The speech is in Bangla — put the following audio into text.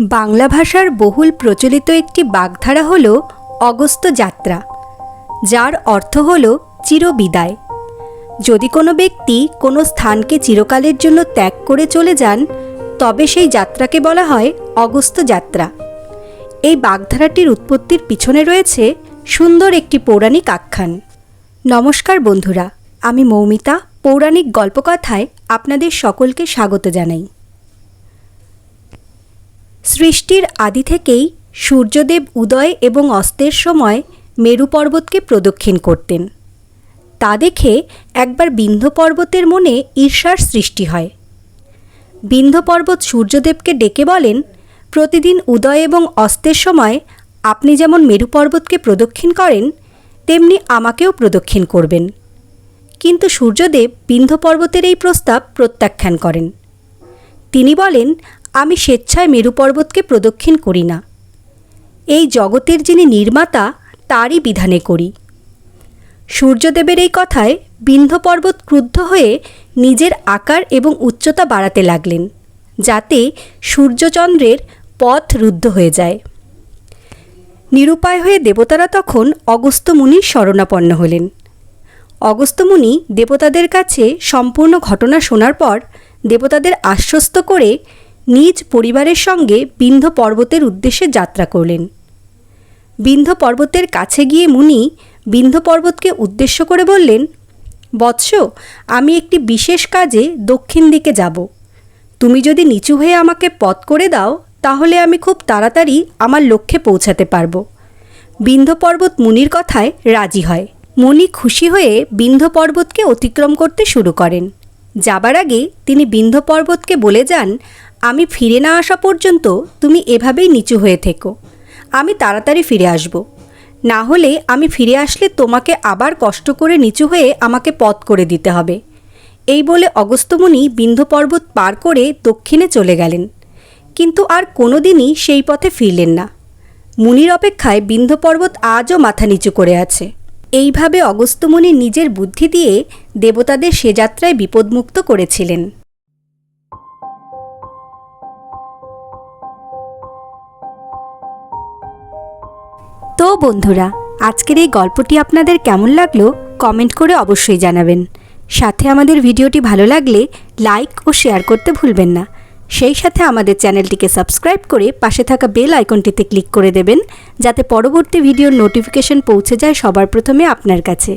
বাংলা ভাষার বহুল প্রচলিত একটি বাগধারা হল অগস্ত যাত্রা, যার অর্থ হল চিরবিদায়। যদি কোনো ব্যক্তি কোনো স্থানকে চিরকালের জন্য ত্যাগ করে চলে যান, তবে সেই যাত্রাকে বলা হয় অগস্ত যাত্রা। এই বাগধারাটির উৎপত্তির পিছনে রয়েছে সুন্দর একটি পৌরাণিক আখ্যান। নমস্কার বন্ধুরা, আমি মৌমিতা, পৌরাণিক গল্পকথায় আপনাদের সকলকে স্বাগত জানাই। সৃষ্টির আদি থেকেই সূর্যদেব উদয় এবং অস্তের সময় মেরু পর্বতকে প্রদক্ষিণ করতেন। তা দেখে একবার বিন্ধ্য পর্বতের মনে ঈর্ষার সৃষ্টি হয়। বিন্ধ্য পর্বত সূর্যদেবকে ডেকে বলেন, প্রতিদিন উদয় এবং অস্তের সময় আপনি যেমন মেরু পর্বতকে প্রদক্ষিণ করেন, তেমনি আমাকেও প্রদক্ষিণ করবেন। কিন্তু সূর্যদেব বিন্ধ্য পর্বতের এই প্রস্তাব প্রত্যাখ্যান করেন। তিনি বলেন আমি স্বেচ্ছায় মেরু পর্বতকে প্রদক্ষিণ করি না। এই জগতের যিনি নির্মাতা, তারই বিধানে করি। সূর্যদেবের এই কথায় বিন্ধ্য পর্বত ক্রুদ্ধ হয়ে নিজের আকার এবং উচ্চতা বাড়াতে লাগলেন, যাতে সূর্যচন্দ্রের পথ রুদ্ধ হয়ে যায়। নিরুপায় হয়ে দেবতারা তখন অগস্ত্য মুনির শরণাপন্ন হলেন। অগস্ত্যমুনি দেবতাদের কাছে সম্পূর্ণ ঘটনা শোনার পর দেবতাদের আশ্বস্ত করে নিজ পরিবারের সঙ্গে বিন্ধ্য পর্বতের উদ্দেশ্যে যাত্রা করলেন। বিন্ধ্য পর্বতের কাছে গিয়ে মুনি বিন্ধ্য পর্বতকে উদ্দেশ্য করে বললেন, বৎস, আমি একটি বিশেষ কাজে দক্ষিণ দিকে যাব। তুমি যদি নিচু হয়ে আমাকে পথ করে দাও, তাহলে আমি খুব তাড়াতাড়ি আমার লক্ষ্যে পৌঁছাতে পারব বিন্ধ্য পর্বত মুনির কথায় রাজি হয়। মুনি খুশি হয়ে বিন্ধ্য পর্বতকে অতিক্রম করতে শুরু করেন। যাবার আগে তিনি বিন্ধ্য পর্বতকে বলে যান আমি ফিরে না আসা পর্যন্ত তুমি এভাবেই নিচু হয়ে থেকো। আমি তাড়াতাড়ি ফিরে আসব। না হলে আমি ফিরে আসলে তোমাকে আবার কষ্ট করে নিচু হয়ে আমাকে পথ করে দিতে হবে। এই বলে অগস্ত্যমুনি বিন্ধ পর্বত পার করে দক্ষিণে চলে গেলেন। কিন্তু আর কোনোদিনই সেই পথে ফিরলেন না। মুনির অপেক্ষায় বিন্ধ পর্বত আজও মাথা নিচু করে আছে। এইভাবে অগস্ত্যমুনি নিজের বুদ্ধি দিয়ে দেবতাদের সে যাত্রায় বিপদমুক্ত করেছিলেন। তো বন্ধুরা, আজকের এই গল্পটি আপনাদের কেমন লাগল কমেন্ট করে অবশ্যই জানাবেন। সাথে আমাদের ভিডিওটি ভালো লাগলে লাইক ও শেয়ার করতে ভুলবেন না। সেই সাথে আমাদের চ্যানেলটিকে সাবস্ক্রাইব করে পাশে থাকা বেল আইকনটিতে ক্লিক করে দেবেন, যাতে পরবর্তী ভিডিওর নোটিফিকেশন পৌঁছে যায় সবার প্রথমে আপনার কাছে।